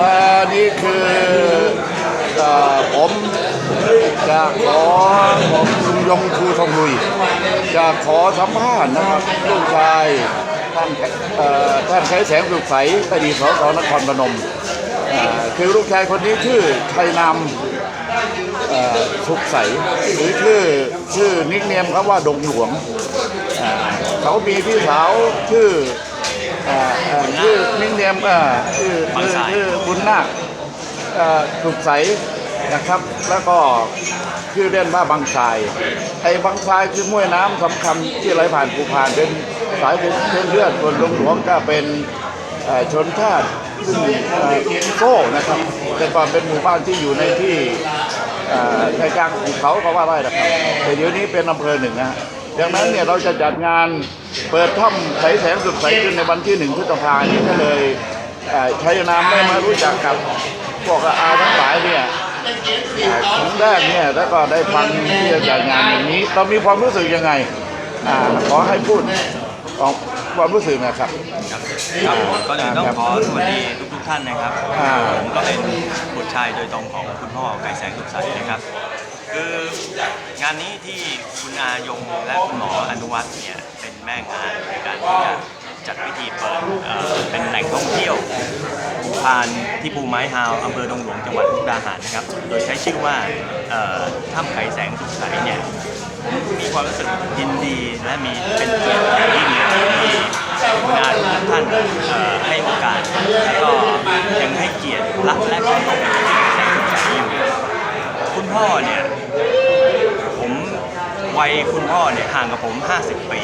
อ่อนี่คือผมจะขอผมลุงยงชูทองลุย จะขอสัมภาษณ์นะครับลูกชายท่านท่านใช้แสงสุขใสอดีตสสนครพนมคือลูกชายคนนี้ชื่อชัยนามสุขใสหรือชื่อชื่อนิกเนมเขาว่าดงหลวงเขามีพี่สาวชื่อ นิกเนมอ่าชื่อชื่อชื่อบุญนาคอ่าสุขใสนะครับ แล้วก็ชื่อเล่นว่าบางทรายไอ้บางทรายคือม้วยน้ำสำคัญที่ไหลผ่านภูพานเป็นสายเป็นเลือดส่วนหลวงหลวงก็เป็นเอ่อชนชาติซึ่งเอ่อโซ่นะครับ แต่ก่อนเป็นหมู่บ้านที่อยู่ในที่เอ่อในกลางภูเขาก็ว่าได้นะครับแต่เดี๋ยวนี้เป็นอำเภอหนึ่งนะฮะ ดังนั้นเนี่ยเราจะจัดงานเปิดถ้ำใสแสงสุดใสขึ้นในวันที่หนึ่งพฤษภาคมนี้ก็เลยเอ่อใช้นามได้มารู้จักกับพวกอาทั้งหลายเนี่ยเอ่อครั้งแรกเนี่ยแล้วก็ได้ฟังที่จะจัดงานอย่างนี้ เรามีความรู้สึกยังไงอ่าขอให้พูดออกความรู้สึกนะครับครับครับก็เลยต้องขอสวัสดีทุกทุกๆท่านนะครับอ่าผมก็เป็นบุตรชายโดยตรงของคุณพ่อไก่แสงสุขใสนะครับคือ งานนี้ที่คุณอายงและคุณหมออนุวัฒน์เนี่ยเป็นแม่งานในการที่จะจัดพิธีเปิดเอ่อเป็นแหล่งท่องเที่ยวภูพานที่ภูไม้ฮาวอำเภอดงหลวงจังหวัดมุกดาหารนะครับ โดยใช้ชื่อว่าเอ่อถ้ำไก่แสงสุขใสเนี่ยมีความรู้สึกยินดีและมีเป็นเกียรติอย่างยิ่งเลยที่คุณอาทุกท่านเอ่อให้โอกาสแล้วก็ยังให้เกียรติรักและเคารพแสงสุขใสอยู่ คุณพ่อเนี่ย วัยคุณพ่อเนี่ยห่างกับผม 50 ปี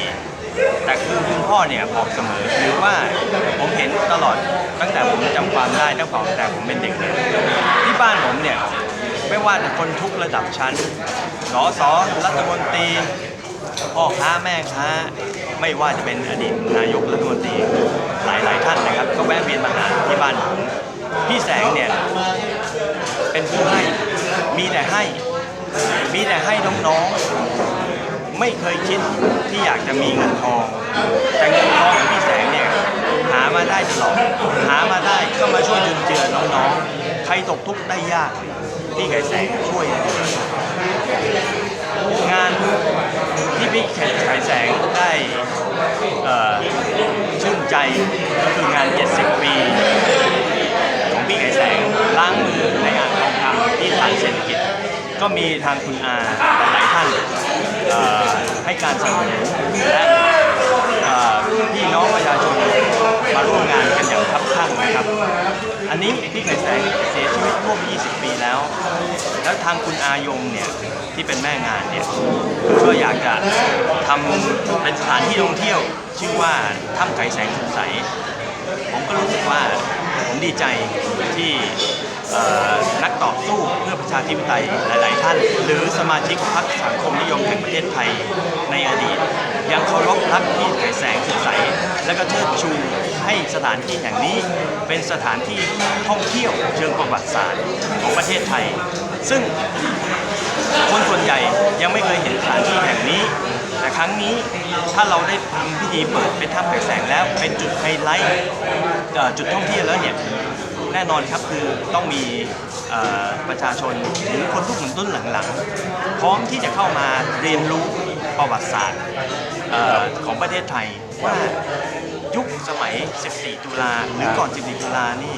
แต่คือคุณพ่อเนี่ยบอกเสมอหรือว่าผมเห็นตลอดตั้งแต่ผมจำความได้ตั้งแต่ผมเป็นเด็กเนี่ยที่บ้านผมเนี่ยไม่ว่าจะคนทุกระดับชั้น สสรัฐมนตรีพ่อค้าแม่ค้า ไม่ว่าจะเป็นอดีตนายกรัฐมนตรีหลายๆท่านนะครับ ก็แวะเวียนมาหาที่บ้านผมพี่แสงเนี่ยเป็นผู้ให้มีแต่ให้ มีแต่ให้น้องๆ ไม่เคยคิดที่อยากจะมีเงินทอง แต่เงินทองของพี่แสงเนี่ยหามาได้ตลอดหามาได้ก็มาช่วยจุนเจือน้องๆ ใครตกทุกข์ได้ยากพี่ไก่แสงช่วย งานที่พี่ไก่แสงได้ชื่นใจก็คืองาน 70 ปีของพี่ไก่แสงล้างมือในอ่างทองคำที่ฐานเศรษฐกิจ ก็มีทางคุณอาหลายท่าน อ่อให้การสนับสนุนและเอ่อพี่น้องประชาชนมาร่วมงานกันอย่างคับข้างนะครับ อันนี้พี่ไก่แสงเสียชีวิตร่วม 20 ปีแล้ว แล้วทางคุณอายงเนี่ยที่เป็นแม่งานเนี่ยก็อยากจะทำเป็นสถานที่ท่องเที่ยว ชื่อว่าถ้ำไก่แสงสดใส ผมก็รู้สึกว่าผมดีใจที่ นักต่อสู้เพื่อประชาธิปไตยหลาย ๆ ท่าน หรือสมาชิกพรรคสังคมนิยมแห่งประเทศไทยในอดีต ยังเคารพรักที่ไก่แสงสุดใส และก็เชิดชูให้สถานที่แห่งนี้เป็นสถานที่ท่องเที่ยวเชิงประวัติศาสตร์ของประเทศไทย ซึ่งคนส่วนใหญ่ยังไม่เคยเห็นสถานที่แห่งนี้ แต่ครั้งนี้ถ้าเราได้ทำพิธีเปิดเป็นถ้ำแสงแล้วเป็นจุดไฮไลท์จุดท่องเที่ยวแล้วเนี่ย แน่นอนครับคือต้องมีประชาชนหรือคนรุ่นรุ่นหลังๆ พร้อมที่จะเข้ามาเรียนรู้ประวัติศาสตร์ของประเทศไทยว่ายุคสมัย 14 ตุลาหรือก่อน 14 ตุลานี่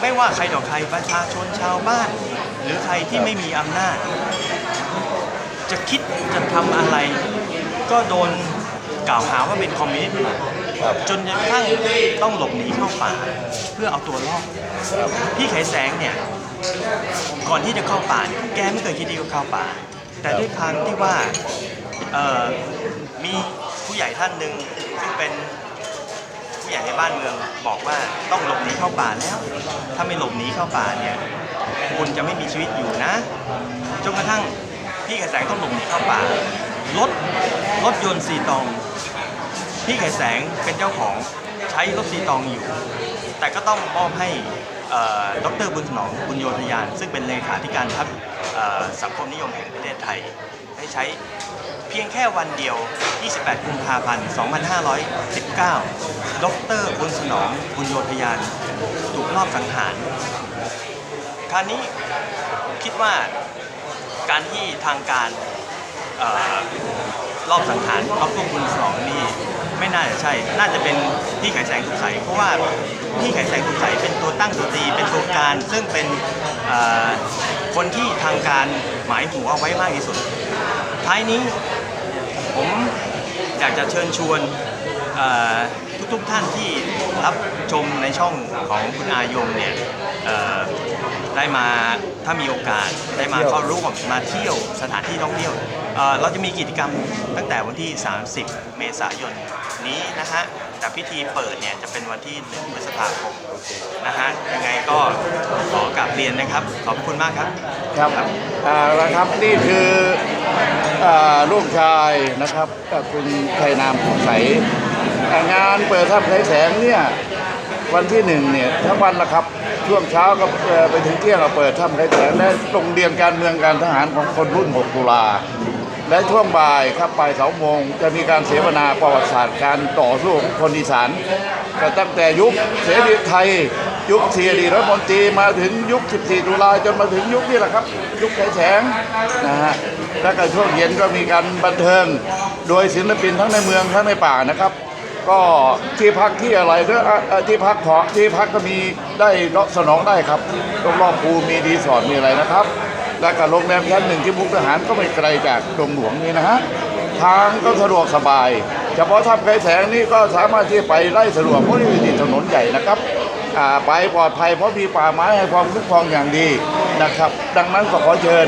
ไม่ว่าใครต่อใครประชาชนชาวบ้าน หรือใครที่ไม่มีอำนาจ จะคิดจะทำอะไร ก็โดนกล่าวหาว่าเป็นคอมมิวนิสต์ จนกระทั่งต้องหลบหนีเข้าป่าเพื่อเอาตัวรอดพี่ไขแสงเนี่ยก่อนที่จะเข้าป่าเนี่ยแกไม่เคยคิดที่จะเข้าป่า แต่ด้วยทางที่ว่าเอ่อมีผู้ใหญ่ท่านหนึ่งซึ่งเป็นผู้ใหญ่ในบ้านเมืองบอกว่าต้องหลบหนีเข้าป่าแล้ว ถ้าไม่หลบหนีเข้าป่าเนี่ยคุณจะไม่มีชีวิตอยู่นะจนกระทั่งพี่ไขแสงต้องหลบหนีเข้าป่ารถรถยนต์สีตอง พี่ไข่แสงเป็นเจ้าของใช้รถสีตองอยู่ แต่ก็ต้องมอบให้เอ่อดรบุญถนอมบุญโยธยาน ซึ่งเป็นเลขาธิการพรรคสังคมนิยมแห่งประเทศไทย ให้ใช้เพียงแค่วันเดียว 28 กุมภาพันธ์ 2519 ดรบุญสนองบุญโยธยาน ถูกลอบสังหาร คราวนี้คิดว่าการที่ทางการ รอบสังขารดรบุณสองนี่ไม่น่าจะใช่ น่าจะเป็นพี่ไขแสงสุขใสเพราะว่าพี่ไขแสงสุขใสเป็นตัวตั้งตัวตีเป็นตัวการ ซึ่งเป็นคนที่ทางการหมายหัวเอาไว้มากที่สุด ท้ายนี้ผมอยากจะเชิญชวนทุกทุกๆท่านที่ รับชมในช่องของคุณอายมเนี่ยเอ่อได้มาถ้ามีโอกาสได้มาเข้าร่วมมาเที่ยวสถานที่ท่องเที่ยวเอ่อเราจะมีกิจกรรมตั้งแต่วันที่ 30 เมษายนนี้นะฮะแต่พิธีเปิดเนี่ยจะเป็นวันที่1พฤษภาคมนะฮะยังไงก็ขอกลับเรียนนะครับ ขอบคุณมากครับครับอ่าแล้วครับนี่คืออ่าลูกชายนะครับก็คุณไทยนามสงใสอ่า งานเปิดทับไขแสงเนี่ยวันที่หนึ่งเนี่ยทั้งวันละครับช่วงเช้าก็ไปถึงเที่ยงก็เปิดถ้ำไขแสงและโรงเรียนการเมืองการทหารของคนรุ่น 6 ตุลาและช่วงบ่ายครับบ่ายสองโมงจะมีการเสวนาประวัติศาสตร์การต่อสู้ของคนอีสานก็ตั้งแต่ยุคเสรีไทยยุคเสียดีรัฐมนตรีมาถึงยุค 14 ตุลาจนมาถึงยุคนี้แหละครับ ยุคไขแสงนะฮะแล้วก็ช่วงเย็นก็มีการบันเทิง โดยศิลปินทั้งในเมืองทั้งในป่านะครับ ก็ที่พักที่อะไรก็อ่อที่พักเถาะที่พักก็มีได้สนองได้ครับรอบๆภูมีรีสอร์ทมีอะไรนะครับ แล้วก็โรงแรมชั้นหนึ่งที่มุกทหารก็ไม่ไกลจากดงหลวงนี่นะฮะทางก็สะดวกสบาย เฉพาะถ้ำไกรแสงนี่ก็สามารถที่ไปไล่สะดวกเพราะนี่ติดถนนใหญ่นะครับไปปลอดภัยเพราะมีป่าไม้ให้ความคุ้มครองอย่างดีนะครับ ดังนั้นก็ขอเชิญ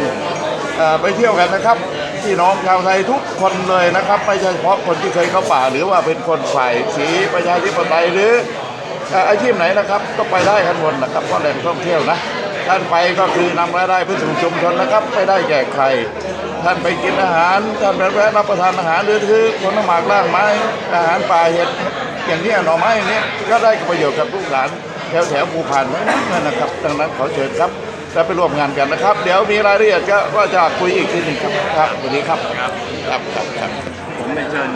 ไปเที่ยวกันนะครับ พี่น้องชาวไทยทุกคนเลยนะครับ ไม่ใช่เฉพาะคนที่เคยเข้าป่า หรือว่าเป็นคนฝ่ายสีประชาธิปไตยหรืออาชีพไหนนะครับก็ไปได้กันหมดนะครับเพราะแหล่งท่องเที่ยวนะท่านไปก็คือนำรายได้ไปสู่ชุมชนนะครับไม่ได้แก่ใคร ท่านไปกินอาหาร ท่านแวะรับประทานอาหารหรือถือผลไม้ล่างไม้ อาหารป่าเห็ดอย่างนี้หน่อไม้อย่างนี้ก็ได้ประโยชน์กับลูกหลานแถวแถวภูพานทั้งนั้นนะครับ ดังนั้นขอเชิญครับ และไปร่วมงานกันนะครับ เดี๋ยวมีรายละเอียดก็ว่าจะคุยอีกทีหนึ่งครับครับวันนี้ครับครับครับครับผมเป็นเชิญ